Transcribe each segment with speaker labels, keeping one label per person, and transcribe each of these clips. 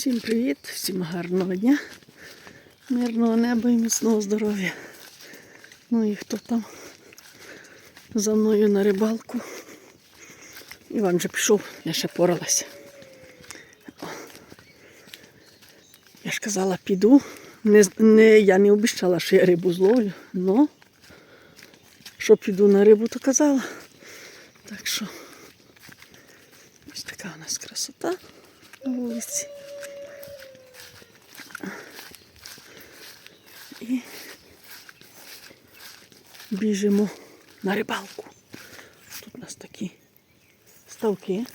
Speaker 1: Всім привіт, всім гарного дня, мирного неба і міцного здоров'я. Ну і хто там за мною на рибалку. Іван вже пішов, я ще поралася. Я ж казала, піду. Не, не, я не обіцяла, що я рибу зловлю, але що піду на рибу, то казала. Так що ось така у нас красота на вулиці. І біжимо на рибалку. Тут у нас такі ставки.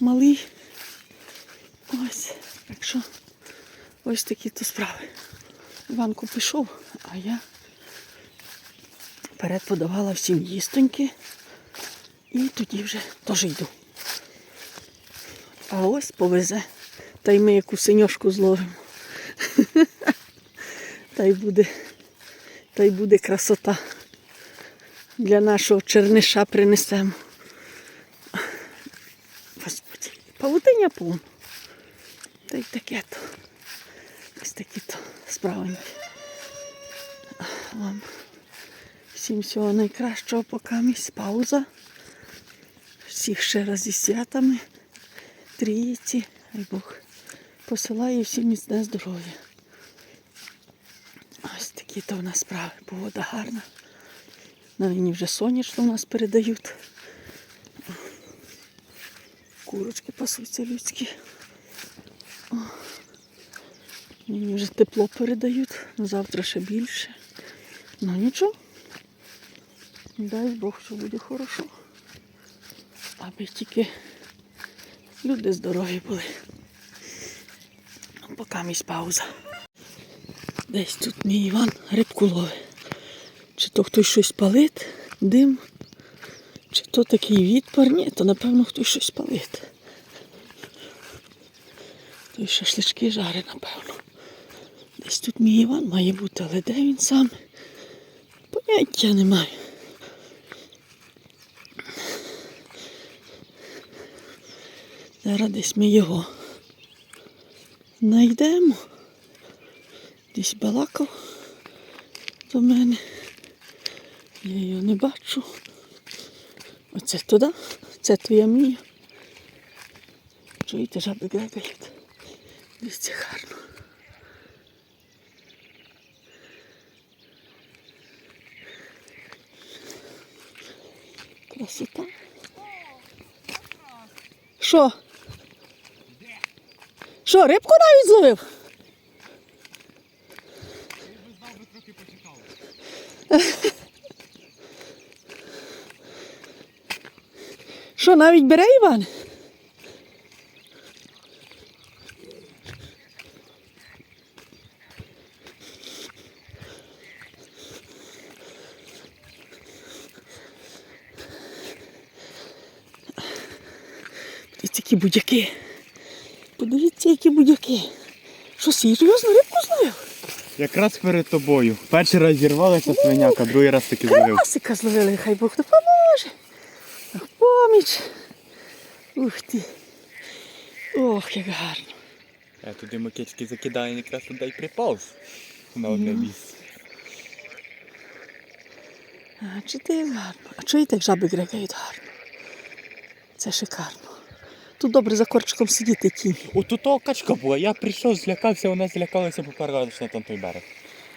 Speaker 1: Малі. Ось. Так що ось такі то справи. Іванко пішов, а я вперед подавала всім їстоньки. І тоді вже теж йду. А ось повезе. Та й ми яку синьошку зловимо. Та й буде, та й буде красота. Для нашого черниша принесемо. Господи, павутиня повно. Та й таке то. Ось такі то справи. Вам всім всього найкращого, поки місць пауза. Всіх ще раз зі святами. Трійці. Хай Бог посилає всім міцне здоров'я. Ось такі то в нас справи. Погода гарна. На нині вже сонячно у нас передають. Курочки пасуться людські. Нині вже тепло передають, на завтра ще більше. Ну нічого. Дай Бог, що буде хорошо. Аби тільки люди здорові були. Поки місь пауза. Десь тут мій Іван рибку ловить. Чи то хтось щось палить, дим, чи то такий відпар, ні, то напевно хтось щось палить. Той шашлички жаре, напевно. Десь тут мій Іван має бути, але де він сам? Поняття не маю. Зараз десь ми його знайдемо. Десь балакав до мене. Я його не бачу. Оце туди, це то я мію. Чуєте, жаби грегають. Дивіться гарно. Красота. Що? Що, рибку навіть зловив? Що, навіть бере Іван? Подивіться, які будяки. Подивіться, які будяки. Що, серйозно рибку зловив?
Speaker 2: Якраз перед тобою. Перший раз зірвалася свиняка, другий раз таки зловив.
Speaker 1: Карасика зловили, хай Бог допоможе. Поміч. Ух ти. Ох, як гарно.
Speaker 2: Я туди макетськи закидаю, якраз туди й приповз на одне місце.
Speaker 1: А, чи ти гарно? А чуєте, як жаби грегають гарно? Це шикарно. Тут добре за корчиком сидіти тінь.
Speaker 2: Отут того качка була, я прийшов, злякався, вона злякалася, попередиш на той берег.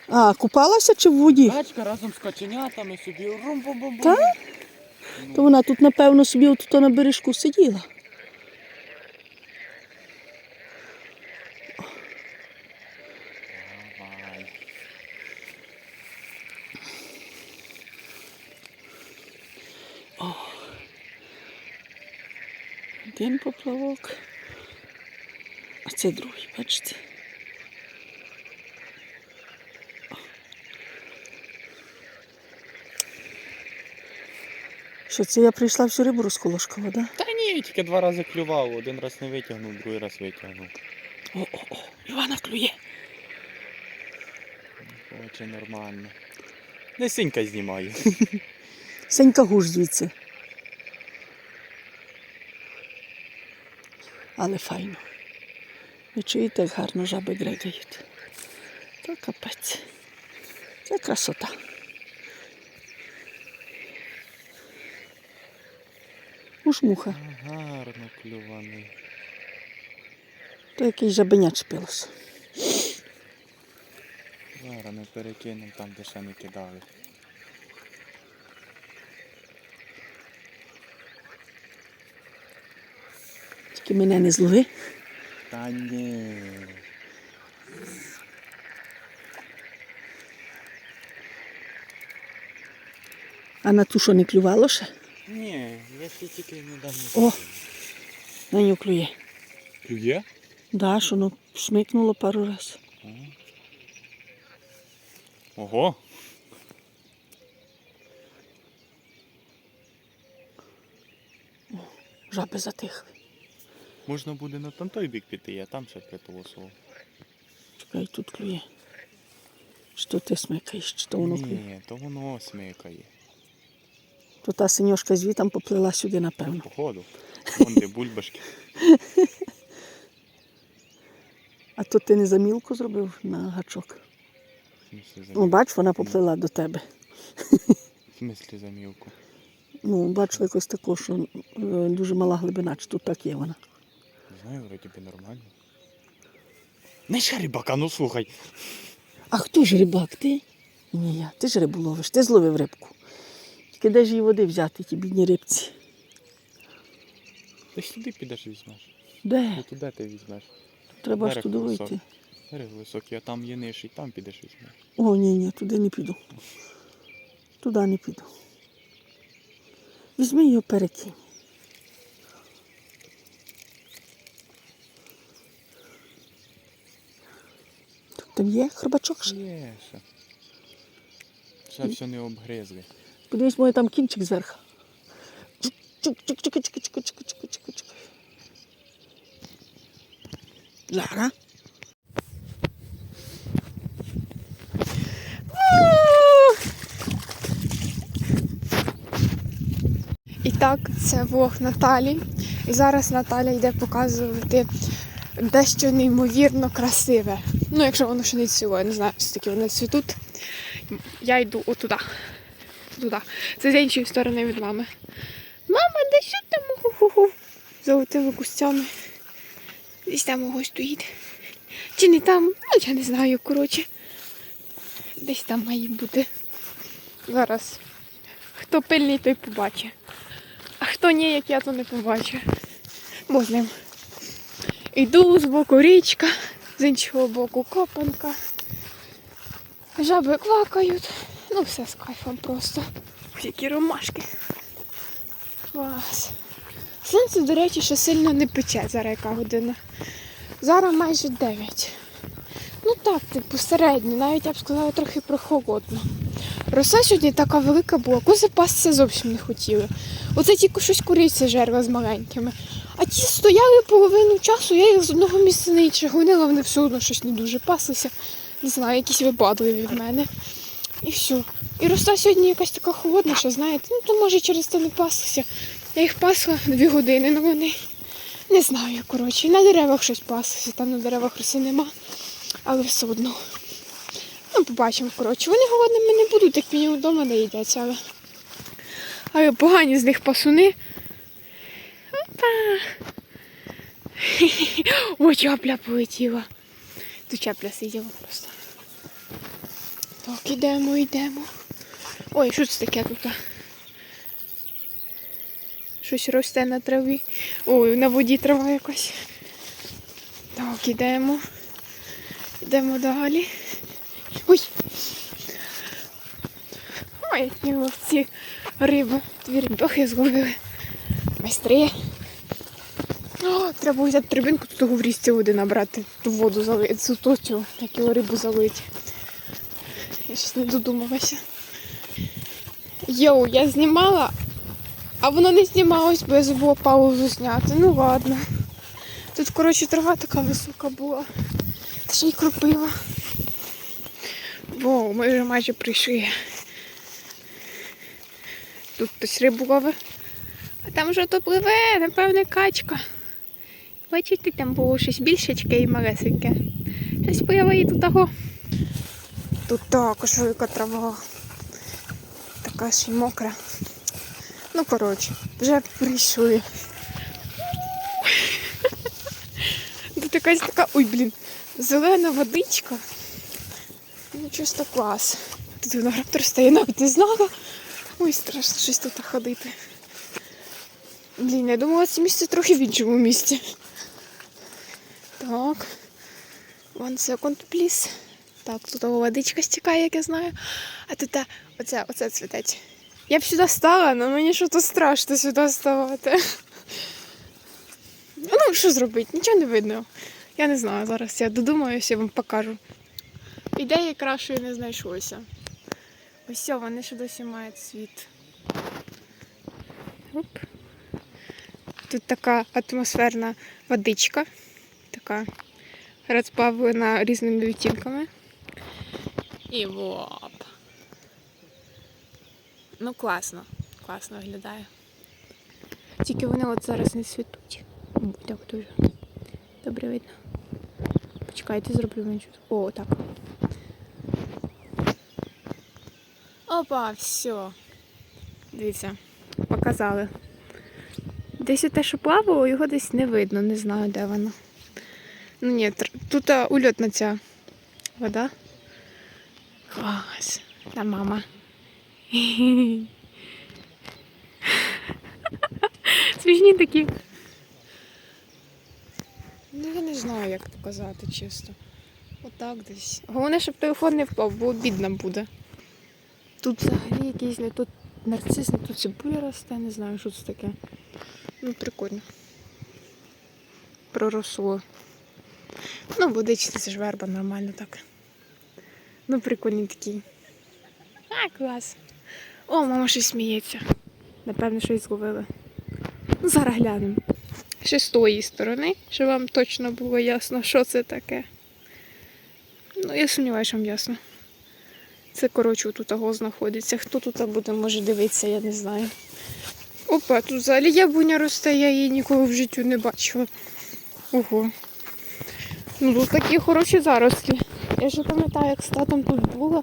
Speaker 1: А, купалася чи в воді?
Speaker 2: Качка разом з каченятами собі рум бум бум
Speaker 1: Так? То вона тут, напевно, собі отут на бережку сиділа. Один поплавок. А це другий, бачите? Що це я прийшла всю рибу розколошкала, да?
Speaker 2: Та ні, тільки два рази клював, один раз не витягнув, другий раз витягнув.
Speaker 1: О-о-о, Івана клює.
Speaker 2: Хоче нормально. Не синька знімаю.
Speaker 1: Сенька гуш звідси. Але файно. Ви чуєте, як гарно жаби григають. То капець. Це красота. Уж муха,
Speaker 2: Гарно клюваний.
Speaker 1: то якийсь жабеня чпилося.
Speaker 2: Зараз ми перекинемо там, де ще не кидали.
Speaker 1: Тільки мене не злови.
Speaker 2: Та ні.
Speaker 1: А на ту, що не клювало ще,
Speaker 2: Ні, я ще тільки недавно.
Speaker 1: О! на нього клює.
Speaker 2: Клює?
Speaker 1: Да, що ну смикнуло пару разів.
Speaker 2: Ого.
Speaker 1: Жаби затихли.
Speaker 2: Можна буде на той бік піти, я там ще приполосував.
Speaker 1: Чекай, тут клює. Що ти смикаєш, чи то воно клює?
Speaker 2: Ні, то воно смикає.
Speaker 1: То та синьошка звітам поплила сюди, напевно.
Speaker 2: Походу. Вон де бульбашки.
Speaker 1: А то ти не замілку зробив на гачок. Ну, бач, вона поплила до тебе.
Speaker 2: В смислі замілку.
Speaker 1: Ну, бачу якось таку, що е, дуже мала глибина, чи тут так є вона.
Speaker 2: Знаю, вроді би нормально. Не ще рибака, ну слухай.
Speaker 1: А хто ж рибак? Ти? Ні, я. Ти ж рибу ловиш, ти зловив рибку. Тільки де ж її води взяти, ті бідні рибці?
Speaker 2: Ти ж туди підеш і візьмеш.
Speaker 1: Де?
Speaker 2: Ну туди ти візьмеш.
Speaker 1: Треба ж туди вийти.
Speaker 2: Берег високий, а там є нижчий, там підеш візьмеш.
Speaker 1: О, ні, ні, туди не піду. Туди не піду. Візьми його перекинь. Там є хробачок ще?
Speaker 2: Є ще. Ще все не обгризли.
Speaker 1: Подивись, моє там кінчик зверху. Чик-чик-чик-чик-чик-чик-чик-чик-чик. Зараз.
Speaker 3: І так, це влог Наталі. І зараз Наталя йде показувати дещо неймовірно красиве. Ну, якщо воно ще не цвіло, я не знаю, таке вони цвітуть. Я йду отуда. Туди. Це з іншої сторони від мами. Мама, де що там? Ху-ху-ху. Золотими кустями. Десь там ого стоїть. Чи не там? Ну, я не знаю, коротше. Десь там має бути. Зараз. Хто пильний, той побачить. А хто ні, як я, то не побачу. Бо з ним. Йду з боку річка, з іншого боку копанка. Жаби квакають. Ну, все з кайфом просто. Які ромашки. Клас. Сонце, до речі, ще сильно не пече, зараз яка година. Зараз майже 9. Ну так, типу, середньо, навіть я б сказала трохи прохолодно. Роса сьогодні така велика була, кози пастися зовсім не хотіли. Оце тільки щось куриця жерла з маленькими. Стояли половину часу, я їх з одного місця на інше гонила, вони все одно щось не дуже паслися. Не знаю, якісь випадливі від мене. І все. І роса сьогодні якась така холодна, що знаєте, ну то може через те не паслися. Я їх пасла дві години, ну вони не знаю, коротше. На деревах щось паслися, там на деревах роси нема, але все одно. Ну, побачимо, коротше. Вони голодними не будуть, як мінімум вдома не їдять, але. Але погані з них пасуни. Опа. О, чапля полетіла. Тут чапля сиділа просто. Так, ідемо, йдемо. Ой, що це таке тут? Щось росте на траві. Ой, на воді трава якась. Так, ідемо. Йдемо далі. Ой. Ой, які ловці риби. Дві рибохи зловили. Майстри. О, треба взяти трибинку, тут в річці води набрати, ту воду залити, цю точу, як його рибу залити. Я щось не додумалася. Йоу, я знімала, а воно не знімалось, бо я забула паузу зняти. Ну ладно. Тут, коротше, трава така висока була. Та ще й кропива. Во, ми вже майже прийшли. Тут хтось рибу ловить. А там вже то пливе, напевне, качка. Бачите, там було щось більшечке і малесеньке. Щось появи тут того. Тут також велика трава. Така ще й мокра. Ну, коротше, вже прийшли. Тут якась така. Ой, блін, зелена водичка. Ну, чисто клас. Тут виноград стає, навіть не знала. Ой, страшно щось тут ходити. Блін, я думала, це місце трохи в іншому місці. Так. One second, please. Так, тут водичка стікає, як я знаю. А тут оце, оце цвітець. Я б сюди стала, але мені щось страшно сюди ставати. Ну, що зробити? Нічого не видно. Я не знаю, зараз я додумаюся, я вам покажу. Ідеї кращої не знайшлося. Ось вони ще досі мають світ. Оп. Тут така атмосферна водичка, така розбавлена різними відтінками. І воп. Ну, класно, класно виглядає. Тільки вони от зараз не світуть. Так дуже. Добре видно. Почекайте, зроблю менше. О, так. Опа, все. Дивіться, показали. Десь те, що плавало, його десь не видно, не знаю, де воно. Ну ні, тут ульотна ця вода. Клас. Та мама. Смішні такі. Ну, я не знаю, як показати, чесно. Отак десь. Головне, щоб телефон не впав, бо бідно буде. Тут взагалі якийсь не тут нарцис, не тут цибуля росте, не знаю, що це таке. Ну, прикольно. Проросло. Ну, водичці, це ж верба нормально так. Ну, прикольний такий. А, клас. О, мама щось сміється. Напевно, щось зловили. Ну, зараз глянемо. Ще з тої сторони, щоб вам точно було ясно, що це таке. Ну, я сумніваюся, що вам ясно. Це, коротше, тут того знаходиться. Хто тут буде, може дивитися, я не знаю. Опа, тут взагалі яблуня росте, я її ніколи в житті не бачила. Ого. Ну тут такі хороші зарослі. Я ще пам'ятаю, як з татом тут була,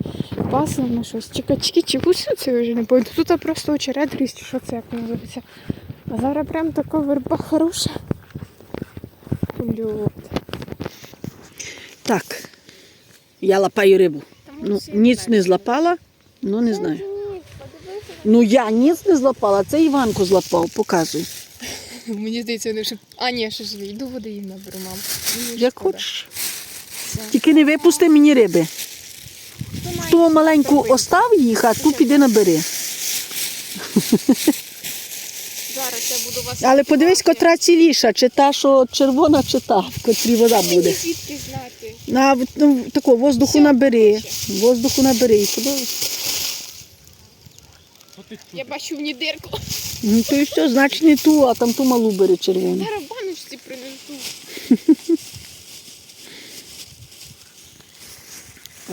Speaker 3: пасла на щось. Чи качки, чи гуси, це вже не пам'ятаю. Тут просто очерет ріс, що це як називається. А зараз прям така верба хороша. Льот.
Speaker 1: Так. Я лапаю рибу. Ну, ніц не злапала, ну не знаю. Ну я ніц не злапала, це Іванко злапав, показуй.
Speaker 3: Мені здається, вони вже. А, ні, ще живі. Йду води їм наберу, мам. Мені
Speaker 1: Як
Speaker 3: шкода.
Speaker 1: хочеш. Тільки не випусти мені риби. Ту маленьку остав їх, а ту піди набери.
Speaker 3: Зараз я буду вас.
Speaker 1: Але подивись, котра ціліша, чи та, що червона, чи та, в котрій вода буде.
Speaker 3: звідки знати?
Speaker 1: На ну, такого воздуху набери. Воздуху набери і подивись.
Speaker 2: Що
Speaker 3: Я бачу в ній дирку.
Speaker 1: Ну то і все, значить не ту, а там ту малу бери червону.
Speaker 3: Зараз баночці принесу.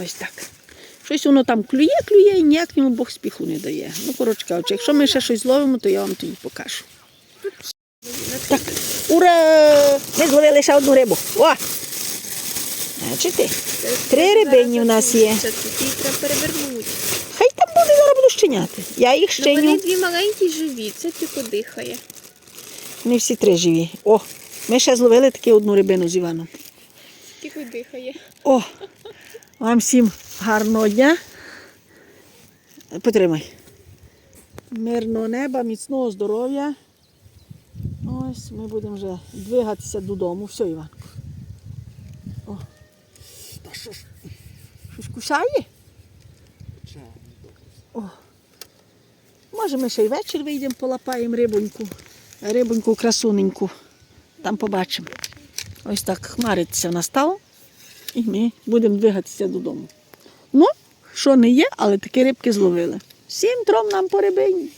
Speaker 1: Ось так. Щось воно там клює, клює і ніяк йому Бог спіху не дає. Ну, коротше кажучи, якщо ми ще щось зловимо, то я вам тоді покажу. Так, ура! Ми зловили ще одну рибу. О! Бачите? Три рибині в нас є.
Speaker 3: Це тут її треба перевернути.
Speaker 1: Щеняти. Я їх
Speaker 3: Ну, вони дві маленькі живі, це тільки дихає.
Speaker 1: Вони всі три живі. О, ми ще зловили таку одну рибину з Іваном.
Speaker 3: Тільки дихає.
Speaker 1: О, вам всім гарного дня. Потримай. Мирного неба, міцного здоров'я. Ось ми будемо вже двигатися додому. Все, Іванко. О. Та що ж? Щось кусає? О. Може, ми ще й вечір вийдемо, полапаємо рибоньку. Рибоньку красуненьку. Там побачимо. Ось так хмариться настало. І ми будемо двигатися додому. Ну, що не є, але такі рибки зловили. Всім трьом нам по рибині.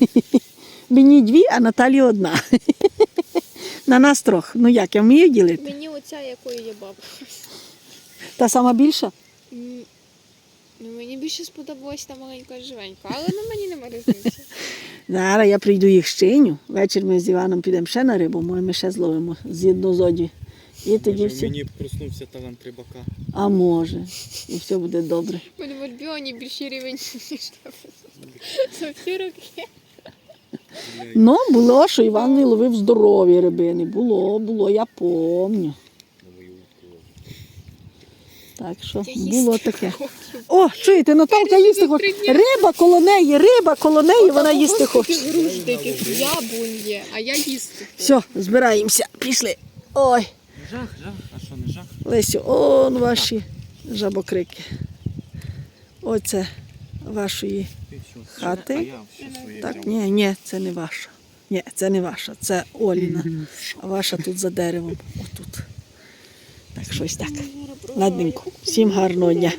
Speaker 1: Мені дві, а Наталі одна. На нас трьох. Ну як, я вмію ділити?
Speaker 3: Мені оця, якої є баба.
Speaker 1: Та сама більша?
Speaker 3: Ну, мені більше сподобалась та маленька живенька, але ну мені нема різниці.
Speaker 1: Зараз я прийду їх щиню. Вечір ми з Іваном підемо ще на рибу, може ми ще зловимо з однозоді. І тоді
Speaker 2: Може,
Speaker 1: все.
Speaker 2: мені проснувся талант рибака.
Speaker 1: А може. І все буде добре.
Speaker 3: Буде в Альбіоні більший рівень, ніж. За всі роки.
Speaker 1: Ну, було, що Іван не ловив здорові рибини. Було, було, я помню. Так що
Speaker 3: Я
Speaker 1: було таке. О, чуєте, Наталка
Speaker 3: Перші
Speaker 1: їсти хоче. Риба коло неї, риба коло неї, вона їсти хоче.
Speaker 3: Груш яблунь є, а я їсти.
Speaker 1: Все, збираємося, пішли. Ой,
Speaker 2: Жах, жах, а що не жах?
Speaker 1: Лесю, он ваші жабокрики. Оце вашої. Хати?
Speaker 2: А я
Speaker 1: Так, ні, ні, це не ваша. Ні, це не ваша, це Оліна. А ваша тут за деревом. Отут. Так, щось так. Ладненько. Всім гарного дня.